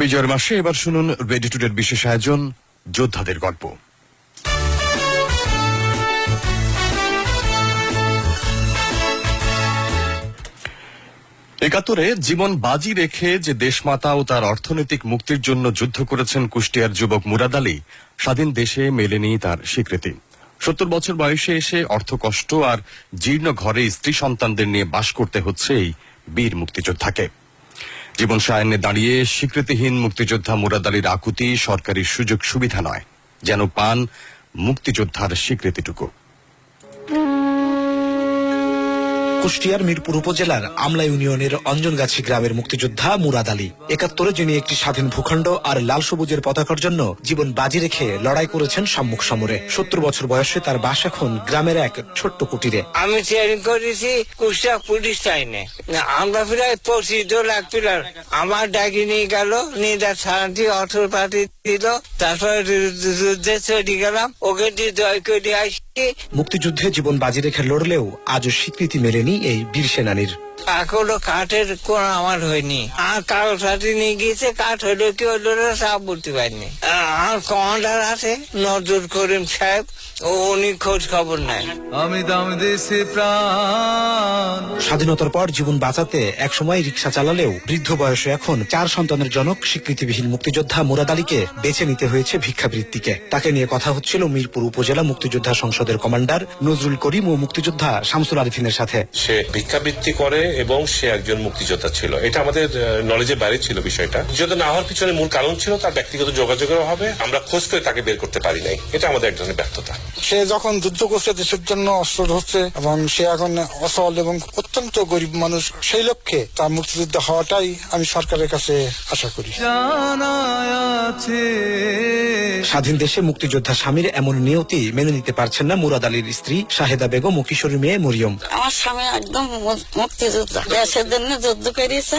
বিজয়ের মাসে এবার শুনুন রেডি টুডের বিশেষ আয়োজন, যোদ্ধাদের গল্প। একাত্তরে জীবন বাজি রেখে যে দেশমাতা ও তার অর্থনৈতিক মুক্তির জন্য যুদ্ধ করেছেন কুষ্টিয়ার যুবক মুরাদ আলী, স্বাধীন দেশে মেলেনি তার স্বীকৃতি। সত্তর বছর বয়সে এসে অর্থকষ্ট আর জীর্ণ ঘরে স্ত্রী সন্তানদের নিয়ে বাস করতে হচ্ছে এই বীর মুক্তিযোদ্ধাকে। জীবন সায়নে দাঁড়িয়ে স্বীকৃতিহীন মুক্তিযোদ্ধা মুরাদ আলীর আকুতি সরকারি সুযোগ সুবিধা নয়, যেন পান মুক্তিযোদ্ধার স্বীকৃতিটুকু। কুষ্টিয়ার মিরপুর উপজেলার আমলা ইউনিয়নের অঞ্জনগাছি গ্রামের মুক্তিযোদ্ধা মুরাদ আলী। একাত্তরে যিনি একটি স্বাধীন ভূখণ্ড আর লাল সবুজের পতাকার জন্য জীবন বাজি রেখে লড়াই করেছেন সম্মুখ সমরে। সত্তর বছর বয়সে তার বাস এখন গ্রামের এক ছোট্ট কুটিরে। আমি ট্রেনিং করেছি কুষ্টিয়া পুলিশ লাইনে। আমরা প্রায় পঁচিশ লাখ পিলার। আমার ডাকি নিয়ে গেল, নিয়ে তার শান্তি অর্থ পাতি তারপরে গেলাম। ওকে মুক্তিযুদ্ধে জীবন বাজি রেখে লড়লেও আজও স্বীকৃতি মেলেনি এই বীর সেনানীর। এখনও কাঠের কোন আমার হয়নি। আর কারও সাথে নিয়ে গিয়েছে কাঠ হইল কি হইল না তা বলতে পারিনি। আর কমান্ডার আছে নজর করিম সাহেব ও উনি খোঁজ খবর নেয়। আমি দাম দিছি প্রাণ। স্বাধীনতার পর জীবন বাঁচাতে একসময় রিক্সা চালালেও বৃদ্ধ বয়সে এখন চার সন্তানের জনক স্বীকৃতিবিহীন মুক্তিযোদ্ধা মুরাদ আলীকে বেছে নিতে হয়েছে ভিক্ষাবৃত্তিকে। তাকে নিয়ে কথা হচ্ছিল মিরপুর উপজেলা মুক্তিযোদ্ধা সংসদের কমান্ডার নজরুল করিম ও মুক্তিযোদ্ধা শামসুল আরিফিনের সাথে। সে ভিক্ষাবৃত্তি করে এবং সে একজন মুক্তিযোদ্ধা ছিল। এটা আমাদের নলেজের বাইরে ছিল বিষয়টা। মুক্তিযোদ্ধা না হওয়ার পিছনে মূল কারণ ছিল তার ব্যক্তিগত যোগাযোগের অভাবে আমরা খোঁজ করে তাকে বের করতে পারি নাই। এটা আমাদের এক ধরনের ব্যর্থতা। সে যখন যুদ্ধ করছে দেশের জন্য অস্ত্র ধরছে এবং সে এখন অসল এবং অত্যন্ত গরিব মানুষ সেই লক্ষ্যে তার মুক্তিযুদ্ধ হওয়াটাই আমি সরকারের কাছে আশা করি। স্বাধীন দেশে মুক্তিযোদ্ধা স্বামীর এমন নিয়তি মেনে নিতে পারছেন না মুরাদ আলীর স্ত্রী শাহেদা বেগম ও কিশোরী মেয়ে মরিয়ম। আমার স্বামী একদম মুক্তিযোদ্ধা দেশের জন্য যুদ্ধ করেছে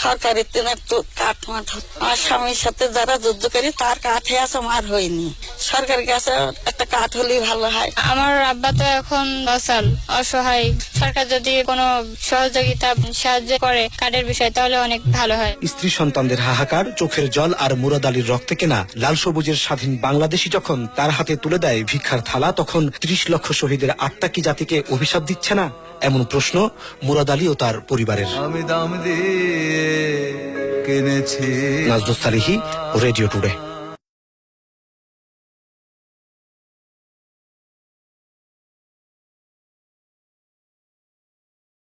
সরকারের তেন একটু কাঠ মাঠ আমার স্বামীর সাথে যারা যুদ্ধ করে তার কাঠে আছে আমার হয়নি। সরকারের কাছে একটা কাঠ হলেই ভালো হয়। আমার আব্বা তো এখন অসল অসহায়। সরকার যদি কোনো সহযোগিতা সাহায্য করে কার্ডের বিষয় তাহলে অনেক ভালো হয়। স্ত্রী সন্তানদের হাহাকার চোখের জল আর মুরাদ আলীর রক্তে কেনা লাল সবুজের স্বাধীন বাংলাদেশি যখন তার হাতে তুলে দেয় ভিক্ষার থালা তখন ত্রিশ লক্ষ শহীদের আত্মা কি জাতিকে অভিশাপ দিচ্ছে না? এমন প্রশ্ন মুরাদ আলী ও তার পরিবারের। Najdus Salihi radio today.